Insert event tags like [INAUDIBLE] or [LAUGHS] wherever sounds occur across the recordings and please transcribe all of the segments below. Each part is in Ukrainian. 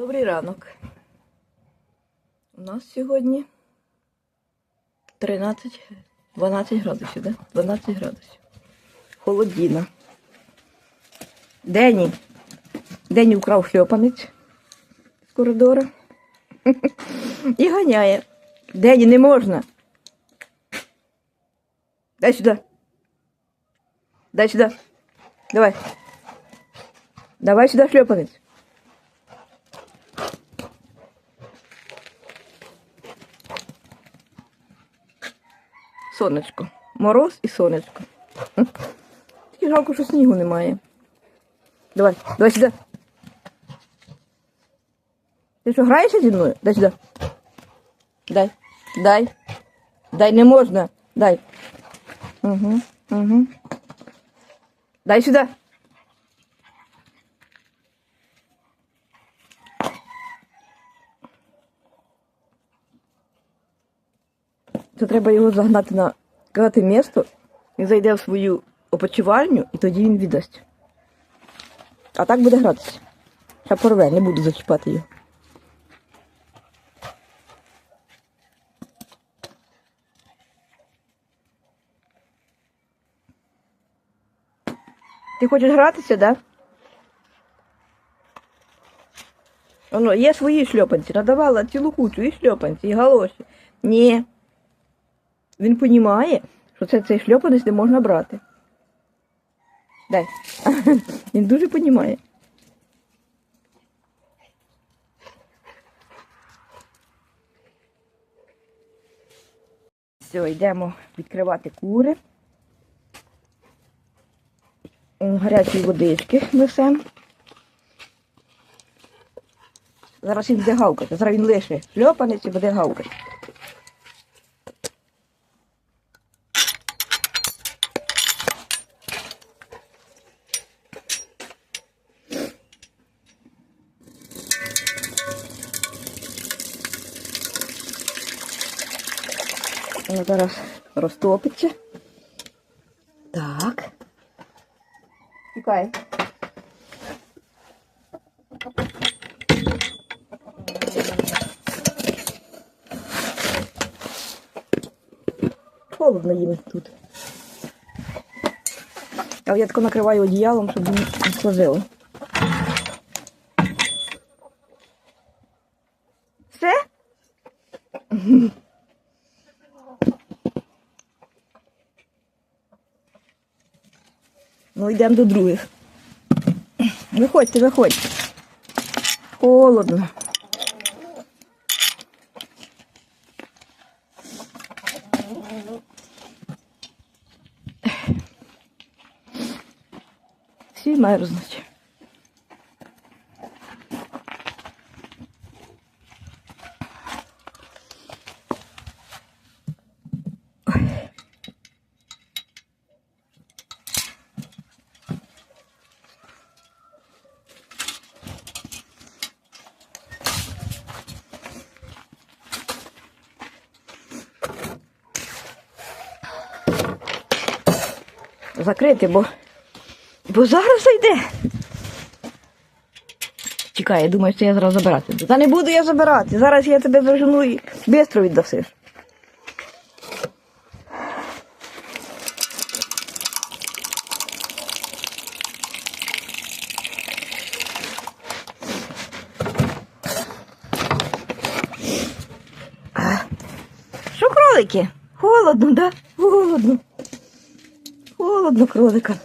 Добрий ранок. У нас сьогодні 13, 12 градусів, да? 12 градусів. Холодіна. Дені. Дені вкрав шльопанець з коридора. [LAUGHS] І ганяє. Дені не можна. Дай сюди. Дай сюди. Давай. Давай сюди шльопанець. Сонечко. Мороз і сонечко. Тільки жалко, що снігу немає. Давай, давай сюди. Ти що, граєшся зі мною? Дай сюди. Дай. Дай. Дай не можна. Дай. Угу. Угу. Дай сюди. Це треба його загнати на казати місто, він зайде в свою опочивальню і тоді він віддасть. А так буде гратися. Ще порве, не буду зачіпати його. Ти хочеш гратися, так? Да? Воно, є свої шльопанці, надавала цілу кучу і шльопанці, і галоші. Ні. Він понімає, що це цей шльопанець не можна брати. Дай. [LAUGHS] Він дуже понімає. Все, йдемо відкривати кури. М, Гарячої водички несемо. Зараз він буде гавкати. Зараз він лише шльопанець і буде гавкати. Воно зараз розтопиться. Так. Тікай. Холодно їм тут. Але я тако накриваю одіялом, щоб не сложило. Все? Ну, йдемо до других. Виходьте, виходьте. Холодно. Всі мерзнуть. Закрити, бо, бо зараз зайде. Чекай, я думаю, що я зараз забирати. Та не буду я забирати. Зараз я тебе зажену і швидко віддасиш. А, Що кролики? Холодно, да? Холодно. Холодно кролика.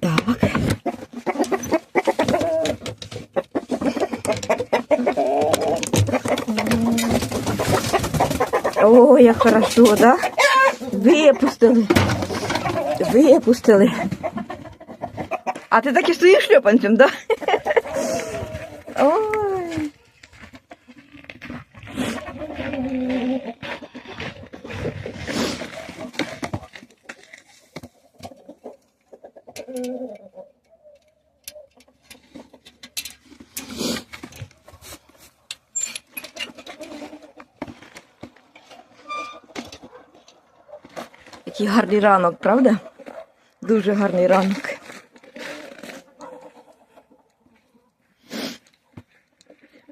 Так. О, як хорошо, да? Випустили. Випустили. А ти так і стоїш шльопанцем, да? Який гарний ранок, правда? Дуже гарний ранок.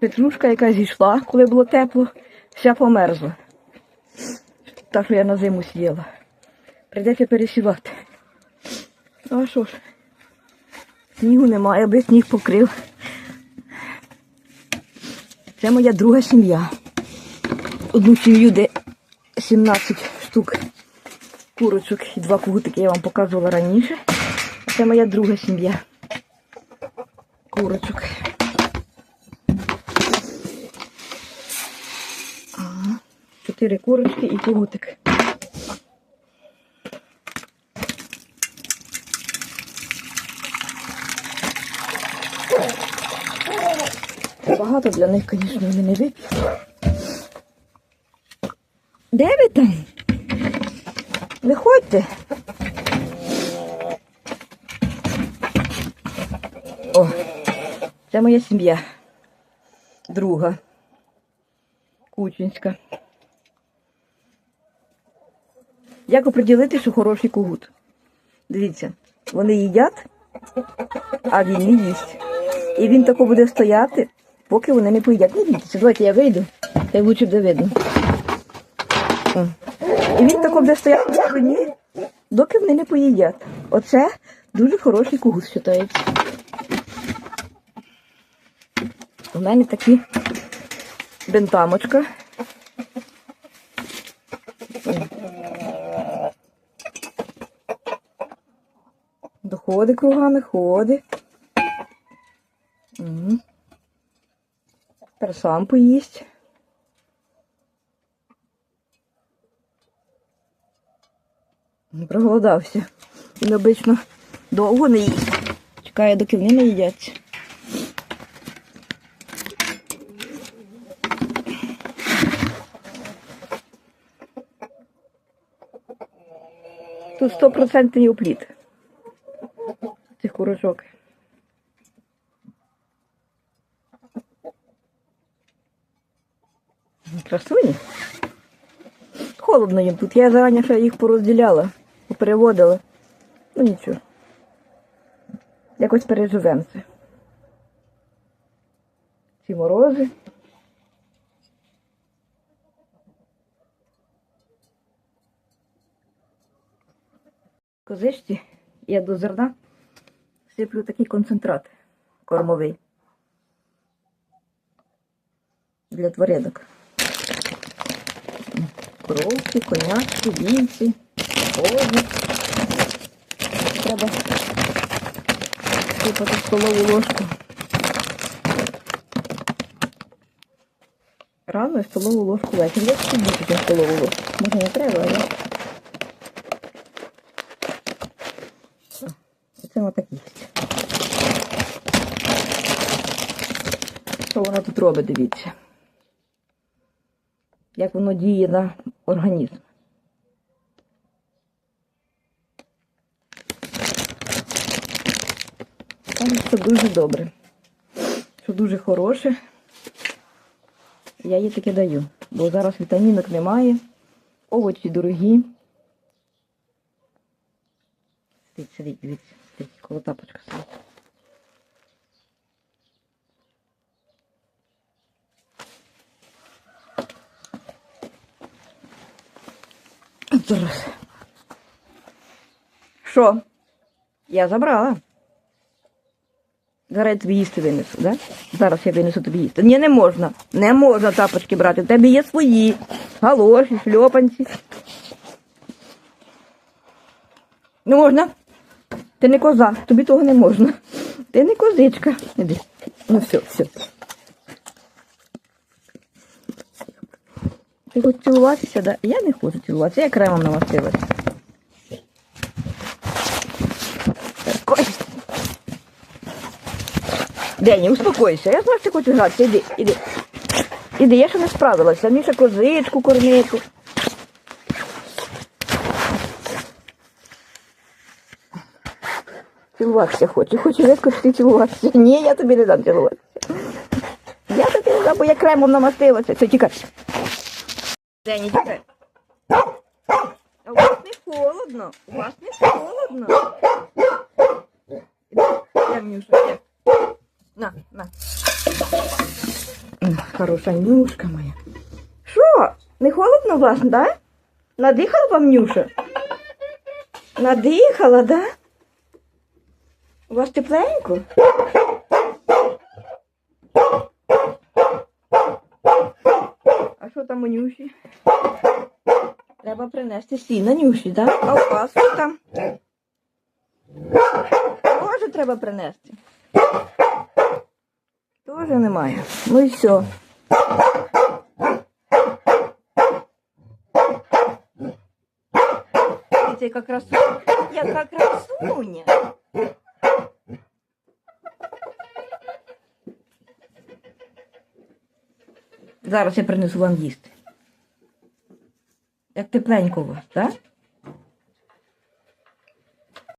Петрушка, яка зійшла, коли було тепло, вся померзла. Та, що я на зиму сіяла. Прийдеться пересівати. Ну а що ж? Снігу немає, аби сніг покрив. Це моя друга сім'я. Одну сім'ю, де 17 штук курочок і два кугутики я вам показувала раніше. Це моя друга сім'я. Курочок. Чотири курочки і кугутик. Багато для них, звісно, вони не вип'ють. Де ви там? Виходьте. О, це моя сім'я. Друга. Кучинська. Як оприділити, що хороший кугут? Дивіться, вони їдять, а він не їсть. І він тако буде стояти, поки вони не поїдять. Не бійтеся, давайте я вийду, та й лучше буде видно. І він тако буде стояти в стороні, доки вони не поїдять. Оце дуже хороший кугут вважається. У мене такі бентамочка. Доходи кругами, ходи. Тепер сам поїсть. Проголодався. Він обично довго не їсть. Чекає, доки вони не їдять. Тут стопроцентний опліт цих курочок. Красуні. Холодно їм тут. Я зарані їх порозділяла, переводила. Ну нічого. Якось переживемо це. Ці морози. Козичці я до зерна сиплю такий концентрат кормовий для тваринок. Коровки, конячки, вівці, кози. Треба сипати столову ложку. Рано і столову ложку ввечері. Я тут більше столову ложку. Може не треба, але. Це отак їсть. Що вона тут робить, дивіться. Як воно діє на організм. Кажуть, що дуже добре. Що дуже хороше. Я їй таке даю. Бо зараз вітамінок немає. Овочі дорогі. Сидіть, сидіть, дивіться, сидіть, коло тапочка сидить. Що? Я забрала. Зараз я тобі їсти винесу, да? Зараз я винесу тобі їсти. Ні, не можна. Не можна тапочки брати. В тебе є свої. Галоші, шльопанці. Не можна. Ти не коза, тобі того не можна. Ти не козичка. Іди. Ну все, все. Ти хочеш цілуватися, да? Я не хочу цілуватися, я кремом намастилася. Так, ой. Дені, успокойся. Я знаю, що ти хочеш гратися. Іди, іди. Іди, я ще не справилася. Ще козичку кормити. Цілуватися. Хоче редко, що ти цілуватися. Ні, я тобі не дам цілуватися. Я тобі не дам, бо я кремом намастилася. Це тікай. Дені, тікай. А у вас не холодно. У вас не холодно. Я, Нюша, я. На, на. Хороша Нюшка моя. Що? Не холодно вас, да? Надихала вам Нюша? Надихала, да? У вас тепленько? А що там у Нюші? Треба принести сіна Нюші, да? А у вас що там? Тоже треба принести. Тоже немає. Ну і все. Дивіться, яка красуня. Яка красуня. Зараз я принесу вам їсти. Як тепленько у вас, так?